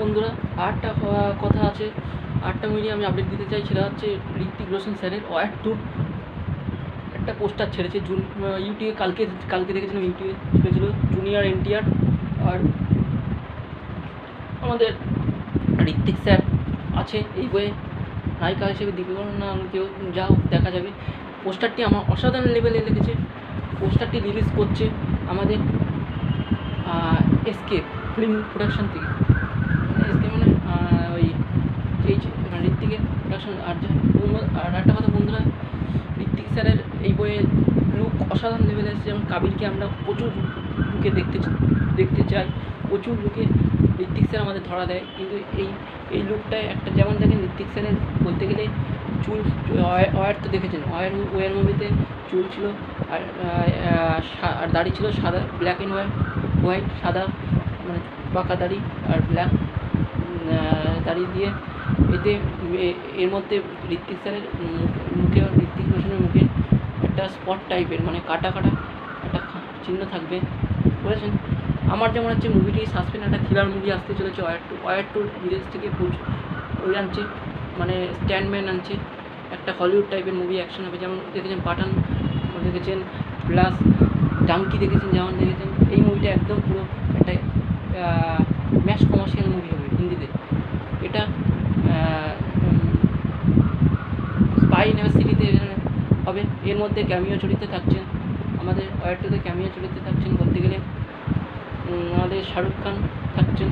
বন্ধুরা ক- কথা আছে। আরেকটা মিডিয়া আমি আপডেট দিতে চাই, সেটা হচ্ছে ঋত্বিক রোশন স্যারের ওয়ার টুর একটা পোস্টার ছেড়েছে, জুন ইউটিউবে কালকে কালকে দেখেছিলাম ইউটিউবে ছেড়েছিল জুনিয়র এনটিআর আর আমাদের ঋত্বিক স্যার আছে এই বইয়ে। নায়িকা হিসেবে দীপিকা কেউ যা দেখা যাবে। পোস্টারটি আমার অসাধারণ লেভেলে লেগেছে। পোস্টারটি রিলিজ করছে আমাদের এসকে ফিল্ম প্রোডাকশন থেকে এসকে মানে আহ, ওই যে মানে ঋত্বিকের প্রোডাকশন আর আর একটা কথা বন্ধুরা, ঋত্বিক স্যারের এই বইয়ের লুক অসাধারণ লেভেলে এসেছে, যেমন কাবিলকে আমরা প্রচুর লুকে দেখতে দেখতে চাই, প্রচুর লুকে ঋত্বিক স্যার আমাদের ধরা দেয়, কিন্তু এই এই লুকটায় একটা, যেমন দেখেন ঋত্বিক স্যারের বলতে গেলে চুল ওয়ার তো দেখেছেন ওয়ার ওয়ার মুভিতে চুল ছিল, আর আর দাড়ি ছিল সাদা ব্ল্যাক অ্যান্ড হোয়াইট হোয়াইট সাদা মানে পাকা দাড়ি, আর ব্ল্যাক দাড়ি দিয়ে এতে এর মধ্যে ঋত্বিক স্যারের মুখ- ঋত্বিক রোশনের মুখে একটা স্পট টাইপের মানে কাটা কাটা একটা চিহ্ন থাকবে। বুঝেছেন? আমার যেমন হচ্ছে মুভিটি সাসপেন্স একটা থ্রিলার মুভি আসতে চলেছে ওয়ার টু ওয়ার টু বিদেশ থেকে প্রচুর ওই আনছে মানে স্ট্যান্ডম্যান আনছে, একটা হলিউড টাইপের মুভি অ্যাকশন হবে। যেমন দেখেছেন পাঠান দেখেছেন প্লাস ডাঙ্কি দেখেছেন, যেমন দেখেছেন, এই মুভিটা একদম পুরো একটা ম্যাশ কমার্শিয়াল মুভি হবে হিন্দিতে। এটা হবে এর মধ্যে ক্যামিও চরিত্রে থাকছেন আমাদের ওয়ারটুতে ক্যামিও চরিত্রে থাকছেন বলতে গেলে আমাদের শাহরুখ খান থাকছেন।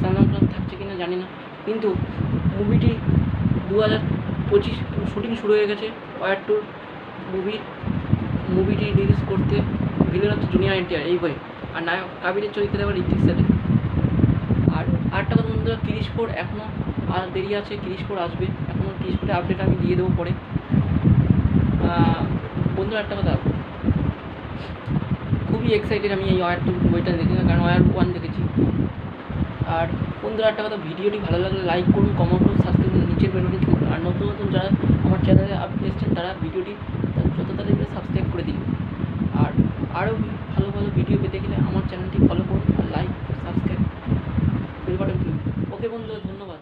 সালমান খান থাকছে কিনা জানি না। কিন্তু মুভিটি দু হাজার পঁচিশ শুটিং শুরু হয়ে গেছে ওয়ার টুর মুভি মুভিটি রিলিজ করতে ভিলেন হচ্ছে জুনিয়র এনটিআর, এই বই। আর নায়ক কাবিরের চরিত্রে আবার ঋতিক স্যারের আর আরেকটা কথা বন্ধুরা তিরিশ ফোর এখনও আর দেরি আছে, তিরিশ ফোর আসবে। এখনও তিরিশ ফোরের আপডেট আমি দিয়ে দেবো পরে। বন্ধুরা একটা কথা। খুবই এক্সাইটেড আমি এই ওয়ার টু বইটা দেখে কারণ ওয়ার ওয়ান দেখেছি। আর বন্ধুরা, একটা কথা, ভিডিওটি ভালো লাগলে লাইক করুন কমেন্ট করুন সাবস্ক্রাইব করুন, নিচের ক্লিক করুন। আর নতুন নতুন যারা আমার চ্যানেলে আপনি এসেছেন, তারা ভিডিওটি যত তাড়াতাড়ি সাবস্ক্রাইব করে দিন। আর আরও ভালো ভালো ভিডিও পেতে গেলে আমার চ্যানেলটি ফলো করুন, আর like subscribe bell button okay বন্ধুরা, ধন্যবাদ।